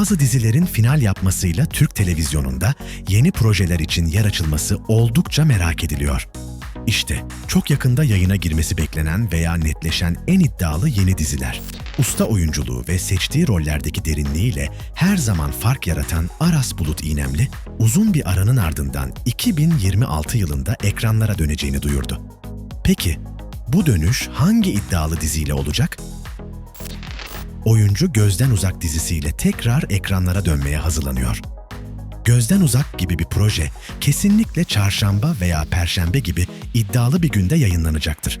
Bazı dizilerin final yapmasıyla Türk televizyonunda yeni projeler için yer açılması oldukça merak ediliyor. İşte çok yakında yayına girmesi beklenen veya netleşen en iddialı yeni diziler. Usta oyunculuğu ve seçtiği rollerdeki derinliğiyle her zaman fark yaratan Aras Bulut İynemli, uzun bir aranın ardından 2026 yılında ekranlara döneceğini duyurdu. Peki, bu dönüş hangi iddialı diziyle olacak? Oyuncu Gözden Uzak dizisiyle tekrar ekranlara dönmeye hazırlanıyor. Gözden Uzak gibi bir proje kesinlikle çarşamba veya perşembe gibi iddialı bir günde yayınlanacaktır.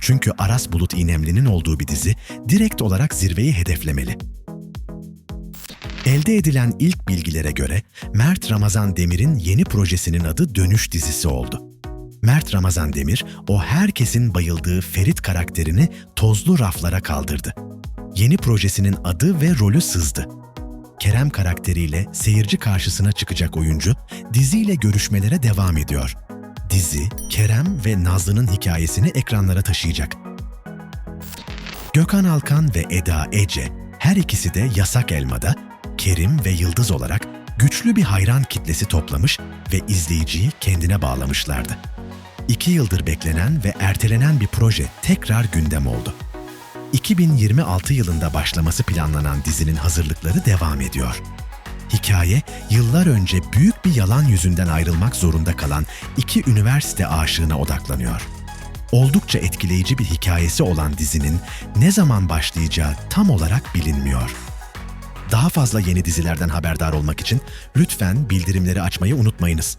Çünkü Aras Bulut İynemli'nin olduğu bir dizi direkt olarak zirveyi hedeflemeli. Elde edilen ilk bilgilere göre Mert Ramazan Demir'in yeni projesinin adı Dönüş dizisi oldu. Mert Ramazan Demir, o herkesin bayıldığı Ferit karakterini tozlu raflara kaldırdı. Yeni projesinin adı ve rolü sızdı. Kerem karakteriyle seyirci karşısına çıkacak oyuncu diziyle görüşmelere devam ediyor. Dizi, Kerem ve Nazlı'nın hikayesini ekranlara taşıyacak. Gökhan Alkan ve Eda Ece her ikisi de Yasak Elma'da Kerim ve Yıldız olarak güçlü bir hayran kitlesi toplamış ve izleyiciyi kendine bağlamışlardı. İki yıldır beklenen ve ertelenen bir proje tekrar gündem oldu. 2026 yılında başlaması planlanan dizinin hazırlıkları devam ediyor. Hikaye, yıllar önce büyük bir yalan yüzünden ayrılmak zorunda kalan iki üniversite aşığına odaklanıyor. Oldukça etkileyici bir hikayesi olan dizinin ne zaman başlayacağı tam olarak bilinmiyor. Daha fazla yeni dizilerden haberdar olmak için lütfen bildirimleri açmayı unutmayınız.